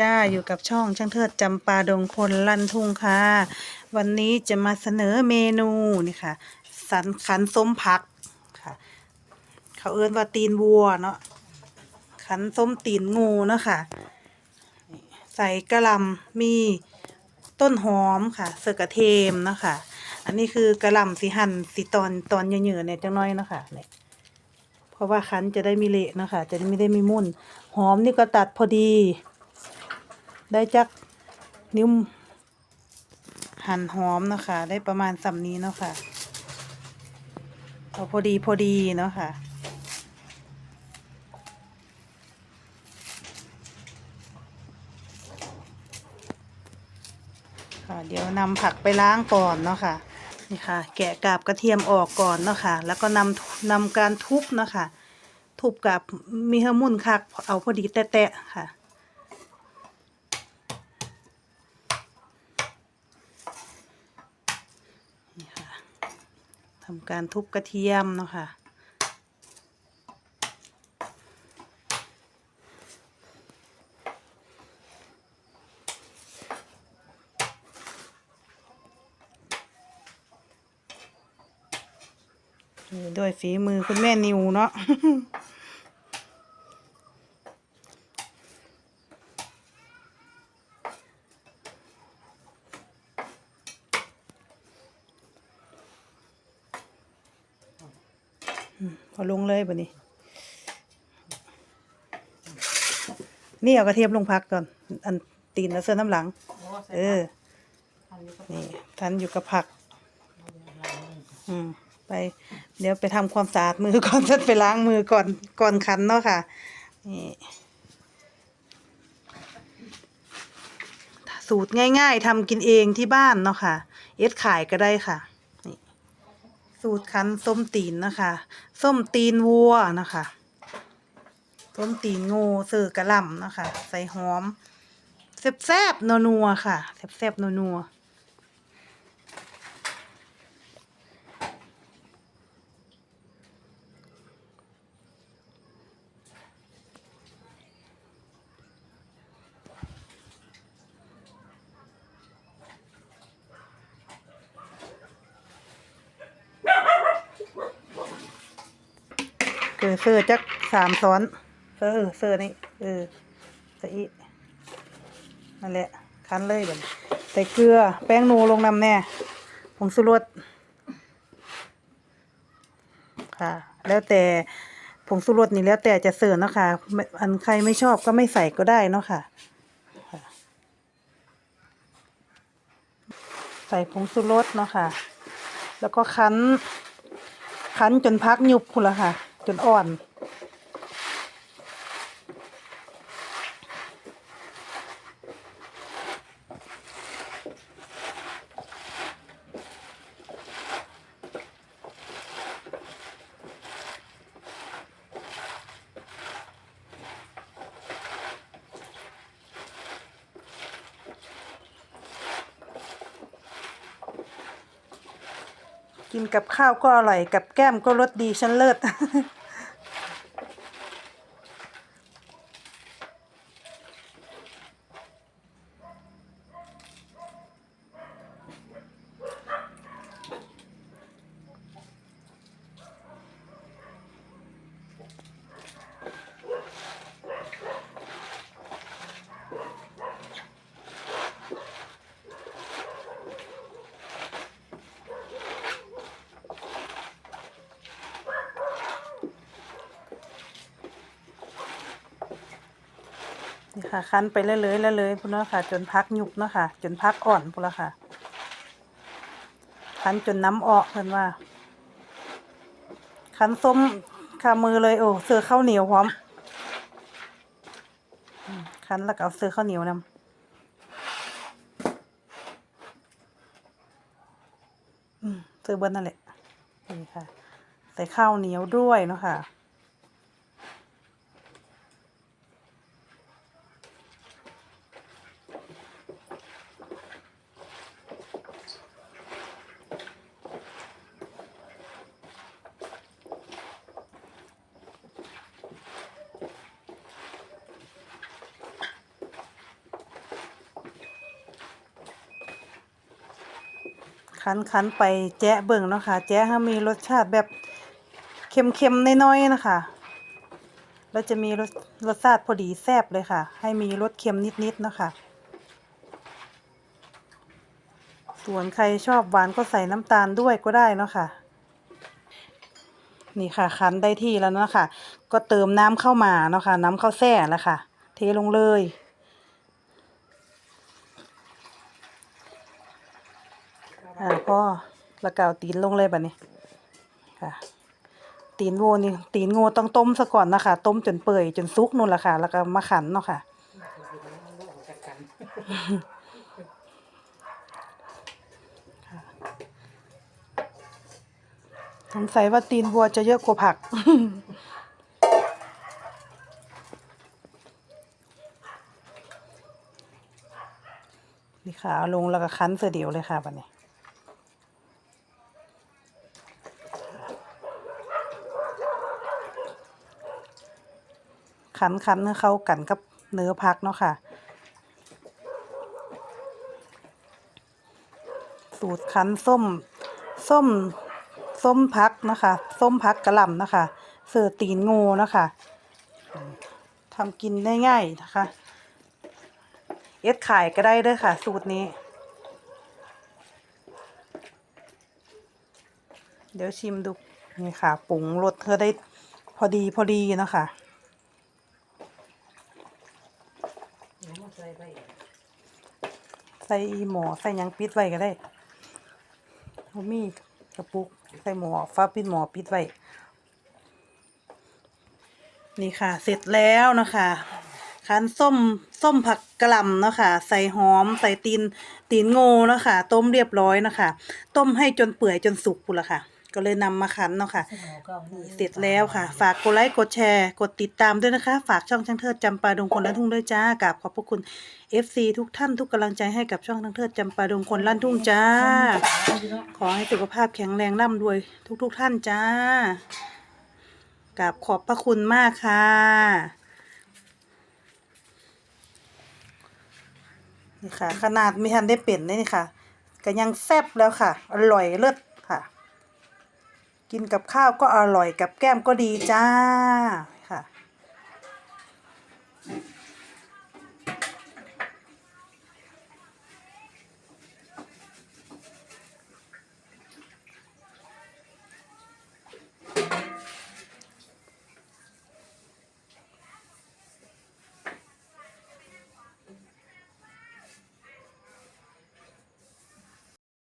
จ้าอยู่กับช่องช่างเทิดจำปาดงคนลันทุ่งค่ะ วันนี้จะมาเสนอเมนูนี่ค่ะ สันขันส้มผักค่ะ เขาเอื้นว่าตีนวัวเนาะขันส้มตีนงูเนาะค่ะ ใส่กระลำมีต้นหอมค่ะเสือกระเทมเนาะค่ะ อันนี้คือกระลำสีหั่นสีตอนตอนเยื่อๆเนี่ยจังน้อยเนาะค่ะเนี่ยเพราะว่าคั้นจะได้มีเละเนาะค่ะจะได้ไม่ได้มีมุ่น หอมนี่ก็ตัดพอดี ได้จักนิ้วหั่นหอมเนาะคะได้ประมาณสำนี้เนาะค่ะเอาพอดีพอดีเนาะค่ะค่ะเดี๋ยวนำผักไปล้างก่อนเนาะค่ะนี่ค่ะ แกะกาบกระเทียมออกก่อนเนาะค่ะ แล้วก็นำนำการทุบเนาะค่ะทุบกับมีเฮอร์มุนคักเอาพอดีแตะๆค่ะ นี่ค่ะ ทำการทุบกระเทียมเนาะค่ะด้วยฝีมือคุณแม่นิวเนาะ พอลงเลยบ่นี้ นี่เอากระเทียมลงพักก่อน อันตีนแล้วเสื้อน้ำหลัง เออ นี่ทันอยู่กับผัก อืมไป เดี๋ยวไปทำความสะอาดมือก่อนฉันไปล้างมือก่อนก่อนคันเนาะค่ะ นี่สูตรง่าย ๆทำกินเองที่บ้านเนาะค่ะ เอ็ดขายก็ได้ค่ะนี่ สูตรคั้นส้มตีนนะคะส้มตีนวัวนะคะส้มตีนงูเสือกระลำนะคะ ใส่หอมแซ่บๆนัวๆค่ะแซ่บๆนัวๆ เกิดเสือจักสามซ้อนเออเสือนี่เออใส่อีนั่นแหละคั้นเลยแบบใส่เกลือแป้งนูลงนำแน่ผงสุรสค่ะ แล้วแต่ผงสุรสนี่แล้วแต่จะเสิร์ฟเนาะค่ะ อันใครไม่ชอบก็ไม่ใส่ก็ได้เนาะค่ะค่ะใส่ผงสุรสเนาะค่ะ แล้วก็คั้น คั้นจนพักยุบพุ่นละค่ะ จนอ่อน กินกับข้าวก็อร่อย กับแก้มก็รสดีชั้นเลิศ ค่ะคั้นไปเรื่อยๆเรื่อยๆพุ่นเนาะค่ะ จนพักยุบเนาะค่ะ จนพักอ่อนพุ่นละค่ะคั้นจนน้ำออกเพิ่นว่าคั้นส้มขามือเลยโอ้เสือข้าวเหนียวพร้อมคั้นแล้วก็เอาเสือข้าวเหนียวนำอืมเสือเบิ้ลนั่นแหละนี่ค่ะ ใส่ข้าวเหนียวด้วยเนาะค่ะ คันคันไปแจ๊ะเบิ่งเนาะค่ะ แจ๊ะให้มีรสชาติแบบเค็มๆน้อยๆนะคะ แล้วจะมีรสรสชาติพอดีแซ่บเลยค่ะ ให้มีรสเค็มนิดๆเนาะคะส่วนใครชอบหวานก็ใส่น้ำตาลด้วยก็ได้เนาะค่ะ นี่ค่ะ คั้นได้ที่แล้วเนาะค่ะ ก็เติมน้ำเข้ามาเนาะค่ะ น้ำข้าวแช่แล้วค่ะ เทลงเลย อ่าพ่อแล้วก็เอาตีนลงเลยแบบนี้ค่ะ ตีนโวนี่ตีนง่ต้องต้มซะก่อนนะคะ ต้มจนเปื่อยจนสุกนู่นละค่ะ แล้วก็มาขันเนาะค่ะสงสัยว่าตีนวัวจะเยอะกว่าผักนี่ค่ะเอาลงแล้วก็คั้นเสียเดียวเลยค่ะบัดนี้ ขันขันให้เข้ากันกับเนื้อผักเนาะค่ะ สูตรคั้นส้ม ส้ม ส้มพักนะคะ ส้มพักกระหล่ำนะคะ เสือตีนงูนะคะทำกินได้ง่ายนะคะ เอ็ดขายก็ได้เด้วยค่ะ สูตรนี้ เดี๋ยวชิมดูนี่ค่ะปรุงรสเธอได้พอดีพอดีเนาะคะ ใส่หมอใส่ยังปิดไว้ก็ได้เขามีกระปุกใส่หมอฟ้าปิดหมอปิดไว้ นี่ค่ะ เสร็จแล้วนะคะคั้นส้มส้มผักกะหล่ำเนาะค่ะใส่หอม ใส่ตีนตีนงูเนาะค่ะต้มเรียบร้อยนะคะ ต้มให้จนเปื่อยจนสุกปุนละค่ะ ก็เลยนำมาคั้นเนาะค่ะ เสร็จแล้วค่ะ ฝากกดไลค์กดแชร์ กดติดตามด้วยนะคะ ฝากช่องช่างเทิดจำปาดงคนลั่นทุ่งด้วยจ้ากราบขอบพระคุณ FC ทุกท่านทุกกำลังใจให้กับช่องช่างเทิดจำปาดงคนลั่นทุ่งจ้า ขอให้สุขภาพแข็งแรงร่ำรวยทุกทุกๆท่านจ้ากราบขอบพระคุณมากค่ะนี่ค่ะ ขนาดไม่ทันได้เป็นเลยนี่ค่ะก็ยังแซ่บแล้วค่ะ อร่อยเลิศค่ะ กินกับข้าวก็อร่อยกับแก้มก็ดีจ้า